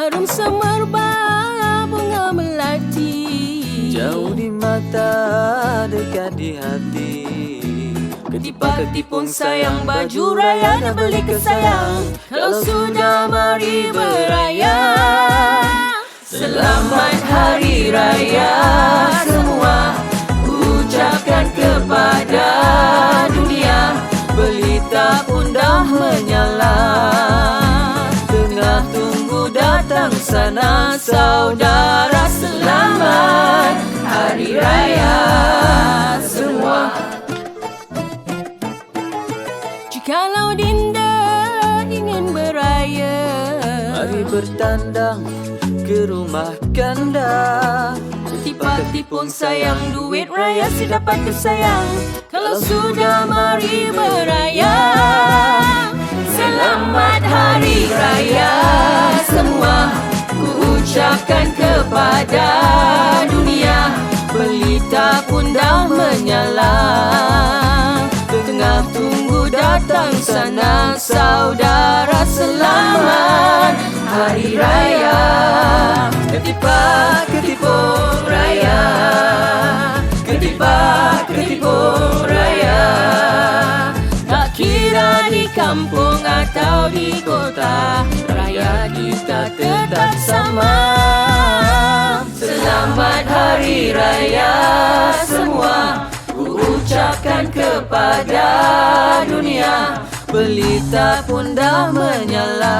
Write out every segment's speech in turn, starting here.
Harum semerbak bunga melati Jauh di mata, dekat di hati. Ketipak ketipung sayang baju raya nak beli ke sayang Kalau sudah mari beraya Selamat Hari Raya semua. Ucapkan kepada dunia Belita pun dah menyala datang sana Saudara selamat. Hari Raya semua. Jikalau Dinda ingin beraya Mari bertandang ke rumah kanda. Tipak-tipung sayang duit raya si dapat kesayang Kalau sudah mari beraya. Selamat Hari Raya semua Ku ucapkan kepada dunia. Belita pun dah menyala. Tengah tunggu datang sana Saudara selamat. Hari Raya Ketipak ketipung raya. Ketipak ketipung raya. Tak kira di kampung atau di kota Raya semua. Ku ucapkan kepada dunia Belita pun dah menyala.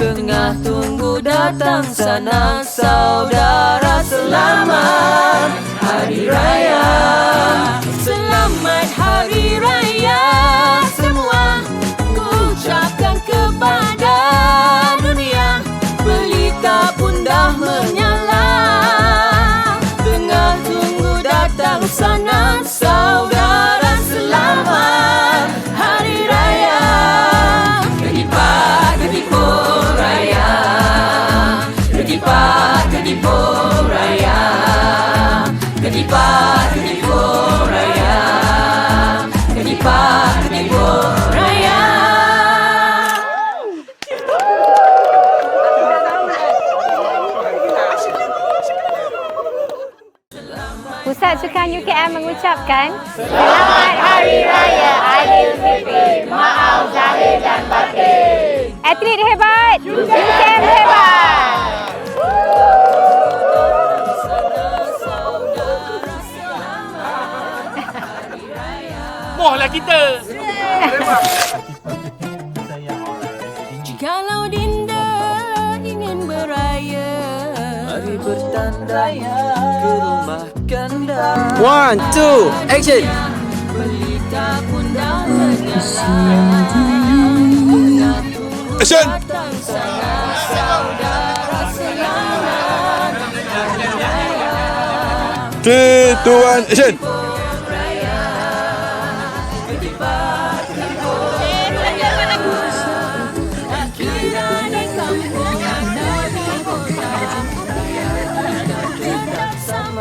Tengah tunggu datang sana Saudara selamat. Hari Raya. Selamat Hari Raya semua. Ku ucapkan kepada Kedipak kedipung raya Kedipak kedipung raya Pusat Sukan UKM mengucapkan Selamat Hari Raya Aidilfitri. Maaf zahir dan batin. Atlet hebat. UKM hebat. Jikalau Dinda ingin beraya Mari bertandang ke rumah kanda One, two, action. Belita pun dah menyala Action. Three, two, one, action.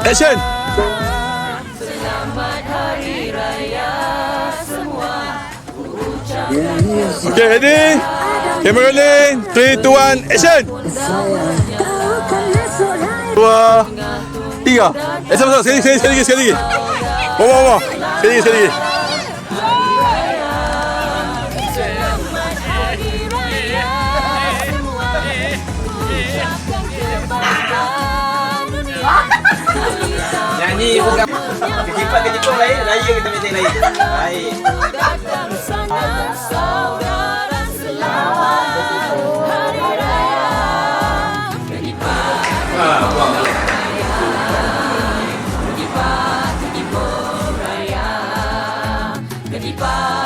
Action. Selamat Hari Raya semua Okay, ready? Camera rolling. Three, two, one, action. Dua, tiga. Eh, sama, sama. Sekali, sekali, sekali lagi, sekali lagi. Bawa, bawa. Sekali lagi, sekali ni bukan kejipan kejipan lain raya kita macam lain. Datang sana saudara selamat hari raya kejipan kejipan kejipan raya kejipan